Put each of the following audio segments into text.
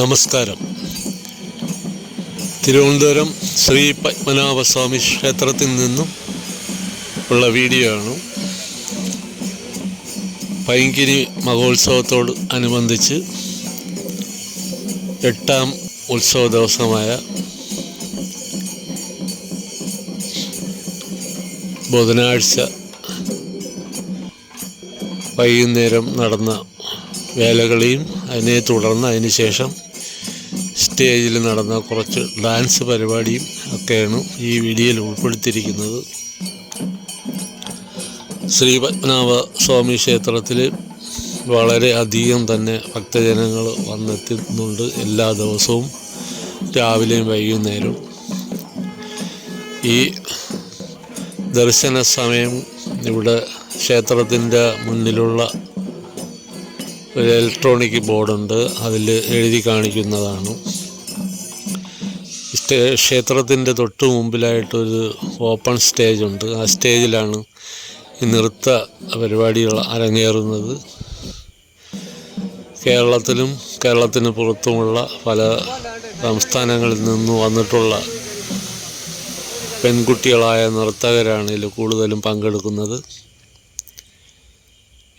നമസ്കാരം. തിരുവനന്തപുരം ശ്രീ പത്മനാഭസ്വാമി ക്ഷേത്രത്തിൽ നിന്നും ഉള്ള വീഡിയോ ആണ്. പൈങ്കിരി മഹോത്സവത്തോട് അനുബന്ധിച്ച് എട്ടാം ഉത്സവ ദിവസമായ ബുധനാഴ്ച വൈകുന്നേരം നടന്ന വേലകളെയും അതിനെ തുടർന്ന് അതിന് ശേഷം സ്റ്റേജിൽ നടന്ന കുറച്ച് ഡാൻസ് പരിപാടിയും ഒക്കെയാണ് ഈ വീഡിയോയിൽ ഉൾപ്പെടുത്തിയിരിക്കുന്നത്. ശ്രീ പത്മനാഭ സ്വാമി ക്ഷേത്രത്തിൽ വളരെ അധികം തന്നെ ഭക്തജനങ്ങൾ വന്നെത്തുന്നുണ്ട് എല്ലാ ദിവസവും രാവിലെയും വൈകുന്നേരവും. ഈ ദർശന സമയം ഇവിടെ ക്ഷേത്രത്തിന്റെ മുന്നിലുള്ള ഒരു ഇലക്ട്രോണിക് ബോർഡുണ്ട്. അതിൽ എഴുതി കാണിക്കുന്നതാണ്. ക്ഷേത്രത്തിന്റെ തൊട്ട് മുമ്പിലായിട്ടൊരു ഓപ്പൺ സ്റ്റേജ് ഉണ്ട് ആ സ്റ്റേജിലാണ് ഈ നൃത്ത പരിപാടികൾ അരങ്ങേറുന്നത്. കേരളത്തിലും കേരളത്തിന് പുറത്തുമുള്ള പല സംസ്ഥാനങ്ങളിൽ നിന്ന് വന്നിട്ടുള്ള പെൺകുട്ടികളായ നർത്തകരാണ് ഇതിൽ കൂടുതലും പങ്കെടുക്കുന്നത്.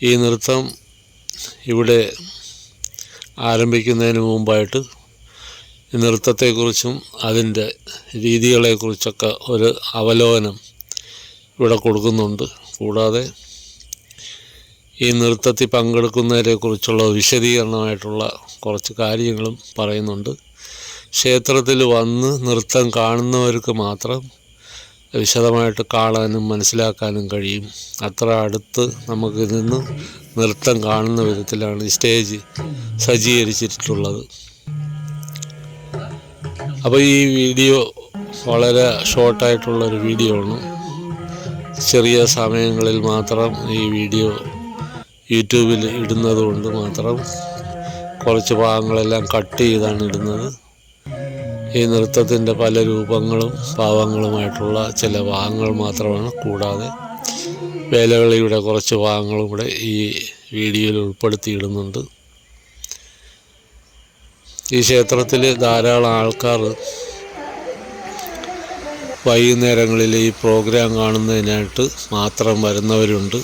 ഈ നൃത്തം ഇവിടെ ആരംഭിക്കുന്നതിന് മുമ്പായിട്ട് നൃത്തത്തെക്കുറിച്ചും അതിന്റെ രീതികളെക്കുറിച്ചൊക്കെ ഒരു അവലോകനം ഇവിടെ കൊടുക്കുന്നുണ്ട്. കൂടാതെ ഈ നൃത്തത്തിൽ പങ്കെടുക്കുന്നതിനെക്കുറിച്ചുള്ള വിശദീകരണമായിട്ടുള്ള കുറച്ച് കാര്യങ്ങളും പറയുന്നുണ്ട്. ക്ഷേത്രത്തിൽ വന്ന് നൃത്തം കാണുന്നവർക്ക് മാത്രം വിശദമായിട്ട് കാണാനും മനസ്സിലാക്കാനും കഴിയും. അത്ര അടുത്ത് നമുക്ക് നിന്ന് നൃത്തം കാണുന്ന വിധത്തിലാണ് സ്റ്റേജ് സജ്ജീകരിച്ചിട്ടുള്ളത്. അപ്പോൾ ഈ വീഡിയോ വളരെ ഷോർട്ടായിട്ടുള്ളൊരു വീഡിയോ ആണ്. ചെറിയ സമയങ്ങളിൽ മാത്രം ഈ വീഡിയോ യൂട്യൂബിൽ ഇടുന്നത് കൊണ്ട് മാത്രം കുറച്ച് ഭാഗങ്ങളെല്ലാം കട്ട് ചെയ്താണ് ഇടുന്നത്. ഈ നൃത്തത്തിന്റെ പല രൂപങ്ങളും ഭാവങ്ങളുമായിട്ടുള്ള ചില ഭാഗങ്ങൾ മാത്രമാണ്. കൂടാതെ വേലകളിയുടെ കുറച്ച് ഭാഗങ്ങളും കൂടെ ഈ വീഡിയോയിൽ ഉൾപ്പെടുത്തിയിടുന്നുണ്ട്. ഈ ക്ഷേത്രത്തിൽ ധാരാളം ആൾക്കാർ വൈകുന്നേരങ്ങളിൽ ഈ പ്രോഗ്രാം കാണുന്നതിനായിട്ട് മാത്രം വരുന്നവരുണ്ട്.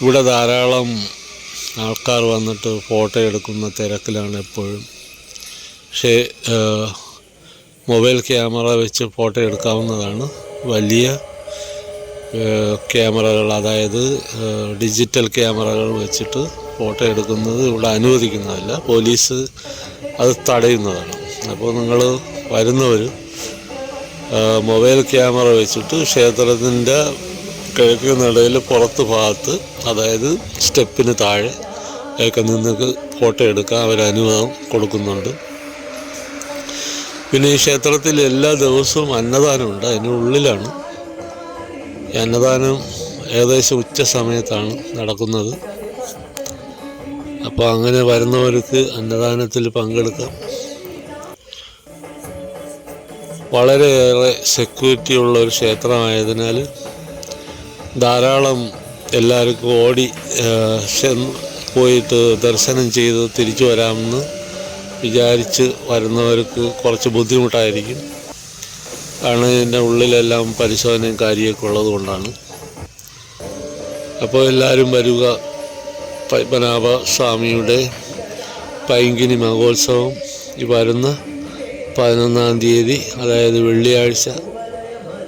ഇവിടെ ധാരാളം ആൾക്കാർ വന്നിട്ട് ഫോട്ടോ എടുക്കുന്ന തിരക്കിലാണ് എപ്പോഴും. പക്ഷേ മൊബൈൽ ക്യാമറ വെച്ച് ഫോട്ടോ എടുക്കാവുന്നതാണ്. വലിയ ക്യാമറകൾ അതായത് ഡിജിറ്റൽ ക്യാമറകൾ വെച്ചിട്ട് ഫോട്ടോ എടുക്കുന്നത് ഇവിടെ അനുവദിക്കുന്നതല്ല. പോലീസ് അത് തടയുന്നതാണ്. അപ്പോൾ നിങ്ങൾ വരുന്നവർ മൊബൈൽ ക്യാമറ വെച്ചിട്ട് ക്ഷേത്രത്തിന്റെ കിഴക്ക് നടയിൽ പുറത്ത് ഭാഗത്ത് അതായത് സ്റ്റെപ്പിന് താഴെ ഒക്കെ നിങ്ങൾക്ക് ഫോട്ടോ എടുക്കാൻ അവർ അനുവാദം കൊടുക്കുന്നുണ്ട്. പിന്നെ ഈ ക്ഷേത്രത്തിൽ എല്ലാ ദിവസവും അന്നദാനമുണ്ട് അതിനുള്ളിലാണ് ഈ അന്നദാനം ഏകദേശം ഉച്ച സമയത്താണ് നടക്കുന്നത്. അപ്പോൾ അങ്ങനെ വരുന്നവർക്ക് അന്നദാനത്തിൽ പങ്കെടുക്കാം. വളരെയേറെ സെക്യൂരിറ്റി ഉള്ള ഒരു ക്ഷേത്രമായതിനാൽ ധാരാളം എല്ലാവർക്കും ഓടി പോയിട്ട് ദർശനം ചെയ്ത് തിരിച്ചു വരാമെന്ന് വിചാരിച്ച് വരുന്നവർക്ക് കുറച്ച് ബുദ്ധിമുട്ടായിരിക്കും. കാരണം ഇതിന്റെ ഉള്ളിലെല്ലാം പരിശോധനയും കാര്യമൊക്കെ ഉള്ളത് കൊണ്ടാണ്. അപ്പോൾ എല്ലാവരും വരിക. പത്മനാഭ സ്വാമിയുടെ പൈങ്കിനി മഹോത്സവം. ഈ വരുന്ന പതിനൊന്നാം തീയതി അതായത് വെള്ളിയാഴ്ച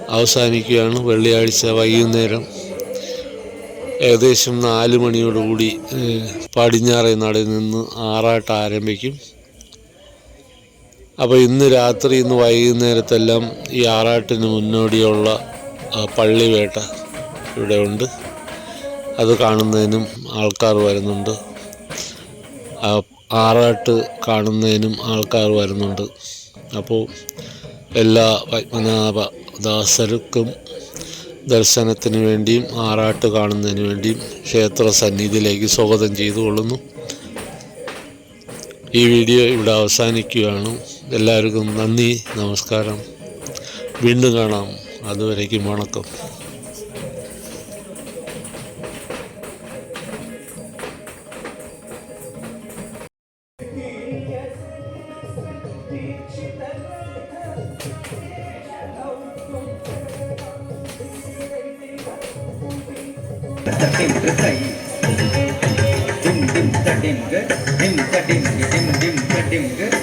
അവസാനിക്കുകയാണ്. വെള്ളിയാഴ്ച വൈകുന്നേരം ഏകദേശം നാല് മണിയോടുകൂടി പടിഞ്ഞാറേ നടയിൽ നിന്ന് ആറാട്ട് ആരംഭിക്കും. അപ്പോൾ ഇന്ന് രാത്രി ഇന്ന് വൈകുന്നേരത്തെല്ലാം ഈ ആറാട്ടിന് മുന്നോടിയുള്ള പള്ളിവേട്ട ഇവിടെ ഉണ്ട്. അത് കാണുന്നതിനും ആൾക്കാർ വരുന്നുണ്ട്. ആറാട്ട് കാണുന്നതിനും ആൾക്കാർ വരുന്നുണ്ട്. അപ്പോൾ എല്ലാ പത്മനാഭ ദാസർക്കും ദർശനത്തിന് വേണ്ടിയും ആറാട്ട് കാണുന്നതിന് വേണ്ടിയും ക്ഷേത്ര സന്നിധിയിലേക്ക് സ്വാഗതം ചെയ്തു കൊള്ളുന്നു ഈ വീഡിയോ ഇവിടെ അവസാനിക്കുകയാണ്. എല്ലാവർക്കും നന്ദി നമസ്കാരം വീണ്ടും കാണാം അതുവരേക്കും വണക്കം dim dim dim dim dim dim dim